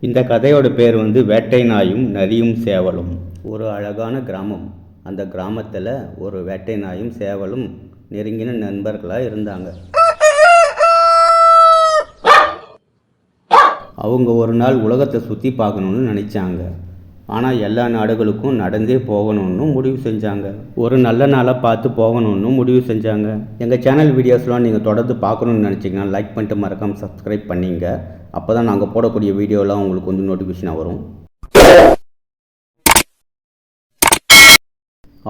இந்த கதையோட பேர் வந்து வேட்டை நாயும் நரியும் சேவலும். ஒரு அழகான கிராமம். அந்த கிராமத்தில் ஒரு வேட்டை நாயும் சேவலும் நெருங்கின நண்பர்களாக இருந்தாங்க. அவங்க ஒரு நாள் உலகத்தை சுற்றி பார்க்கணுன்னு நினச்சாங்க. ஆனால் எல்லா நாடுகளுக்கும் நடந்தே போகணும்னு முடிவு செஞ்சாங்க. ஒரு நல்ல நாளாக பார்த்து போகணும்னு முடிவு செஞ்சாங்க. எங்கள் சேனல் வீடியோஸ்லாம் நீங்கள் தொடர்ந்து பார்க்கணுன்னு நினச்சிங்கன்னா லைக் பண்ணிட்டு மறக்காமல் சப்ஸ்கிரைப் பண்ணிங்க. அப்போ தான் நாங்கள் போடக்கூடிய வீடியோலாம் உங்களுக்கு வந்து நோட்டிஃபிகேஷனாக வரும்.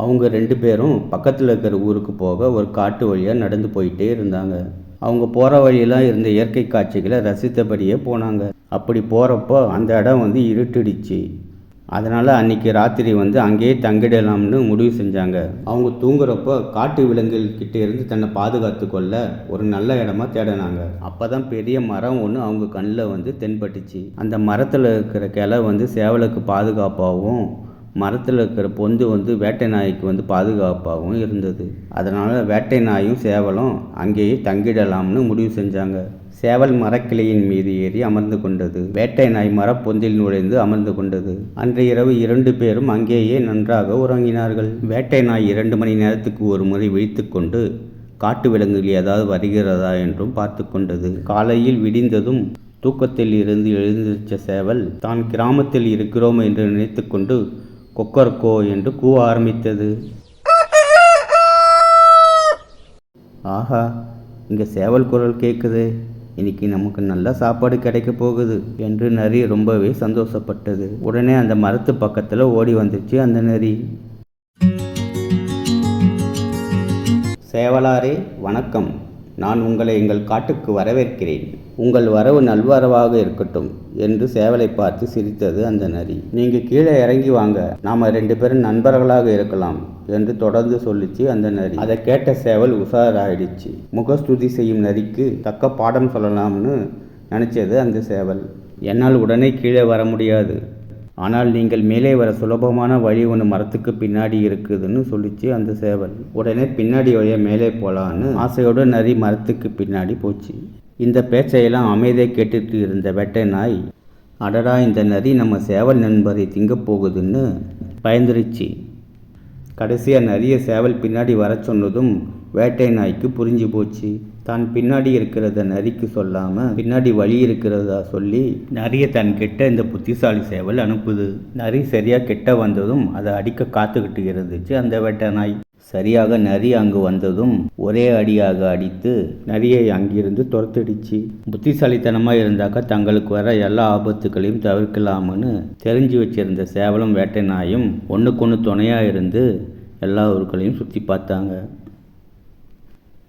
அவங்க ரெண்டு பேரும் பக்கத்தில் இருக்கிற ஊருக்கு போக ஒரு காட்டு வழியாக நடந்து போயிட்டே இருந்தாங்க. அவங்க போகிற வழியெல்லாம் இருந்த இயற்கை காட்சிகளை ரசித்தபடியே போனாங்க. அப்படி போகிறப்போ அந்த இடம் வந்து இருட்டிடுச்சு. அதனால் அன்றைக்கி ராத்திரி வந்து அங்கேயே தங்கிடலாம்னு முடிவு செஞ்சாங்க. அவங்க தூங்குறப்போ காட்டு விலங்குகள்கிட்ட இருந்து தன்னை பாதுகாத்து கொள்ள ஒரு நல்ல இடமா தேடினாங்க. அப்போ தான் பெரிய மரம் ஒன்று அவங்க கண்ணில் வந்து தென்பட்டுச்சு. அந்த மரத்தில் இருக்கிற கிளை வந்து சேவலுக்கு பாதுகாப்பாகவும் மரத்தில் இருக்கிற பொந்து வந்து வேட்டை நாய்க்கு வந்து பாதுகாப்பாகவும் இருந்தது. அதனால் வேட்டை நாயும் சேவலும் அங்கேயே தங்கிடலாம்னு முடிவு செஞ்சாங்க. சேவல் மரக்கிளையின் மீது ஏறி அமர்ந்து கொண்டது. வேட்டை நாய் மரப்பொந்தில் நுழைந்து அமர்ந்து கொண்டது. அன்று இரவு இரண்டு பேரும் அங்கேயே நன்றாக உறங்கினார்கள். வேட்டை நாய் இரண்டு மணி நேரத்துக்கு ஒரு முறை விழித்துக்கொண்டு காட்டு விலங்குகள் ஏதாவது வருகிறதா? என்றும் பார்த்து கொண்டது. காலையில் விடிந்ததும் தூக்கத்தில் இருந்து எழுந்திருச்ச சேவல் தான் கிராமத்தில் இருக்கிறோம் என்று நினைத்துக்கொண்டு கொக்கர்கோ என்று கூவ ஆரம்பித்தது. ஆஹா இங்கே சேவல் குரல் கேட்குது இன்னைக்கு நமக்கு நல்ல சாப்பாடு கிடைக்க போகுது என்று நரி ரொம்பவே சந்தோஷப்பட்டது. உடனே அந்த மரத்து பக்கத்தில் ஓடி வந்துச்சு அந்த நரி. சேவலாரே வணக்கம். நான் உங்களை எங்கள் காட்டுக்கு வரவேற்கிறேன். உங்கள் வரவு நல்வரவாக இருக்கட்டும் என்று சேவலை பார்த்து சிரித்தது அந்த நரி. நீங்கள் கீழே இறங்கி வாங்க. நாம் ரெண்டு பேரும் நண்பர்களாக இருக்கலாம் என்று தொடர்ந்து சொல்லிச்சு அந்த நரி. அதை கேட்ட சேவல் உஷாராயிடுச்சு. முகஸ்துதி செய்யும் நரிக்கு தக்க பாடம் சொல்லலாம்னு நினச்சது அந்த சேவல். என்னால் உடனே கீழே வர முடியாது. ஆனால் நீங்கள் மேலே வர சுலபமான வழி ஒன்று மரத்துக்கு பின்னாடி இருக்குதுன்னு சொல்லிச்சு அந்த சேவல். உடனே பின்னாடி வழியாக மேலே போகலான்னு ஆசையோடு நரி மரத்துக்கு பின்னாடி போச்சு. இந்த பேச்சையெல்லாம் அமைதியாக கேட்டுட்டு இருந்த வெட்டை நாய் அடடா இந்த நரி நம்ம சேவல் நண்பரை திங்கப் போகுதுன்னு பயந்துருச்சு. கடைசியாக நிறைய சேவல் பின்னாடி வர சொன்னதும் வேட்டை நாய்க்கு புரிஞ்சு போச்சு. தான் பின்னாடி இருக்கிறத நரிக்கு சொல்லாமல் பின்னாடி வழி இருக்கிறதா சொல்லி நரிய தன் கிட்ட இந்த புத்திசாலி சேவல் அனுப்புது. நரி சரியாக கிட்ட வந்ததும் அதை அடிக்க காத்துக்கிட்டு இருந்துச்சு அந்த வேட்டை நாய். சரியாக நரி அங்கு வந்ததும் ஒரே அடியாக அடித்து நரியை அங்கிருந்து துரத்திடுச்சு. புத்திசாலித்தனமாக இருந்தாக்கா தங்களுக்கு வர எல்லா ஆபத்துகளையும் தவிர்க்கலாம்னு தெரிஞ்சு வச்சிருந்த சேவலும் வேட்டை நாயும் ஒன்றுக்கொன்று துணையாக இருந்து எல்லா ஊர்களையும் சுற்றி பார்த்தாங்க.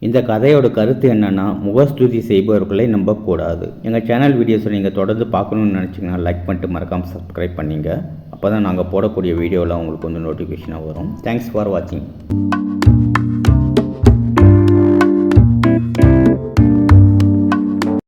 இந்த கதையோட கருத்து என்னென்னா முகஸ்துதி செய்பவர்களை நம்பக்கூடாது. எங்கள் சேனல் வீடியோஸை நீங்கள் தொடர்ந்து பார்க்கணுன்னு நினச்சிங்கன்னா லைக் பண்ணிட்டு மறக்காமல் சப்ஸ்கிரைப் பண்ணிங்க. அப்போ தான் நாங்கள் போடக்கூடிய வீடியோலாம் உங்களுக்கு வந்து நோட்டிஃபிகேஷனாக வரும். தேங்க்ஸ் ஃபார் வாட்சிங்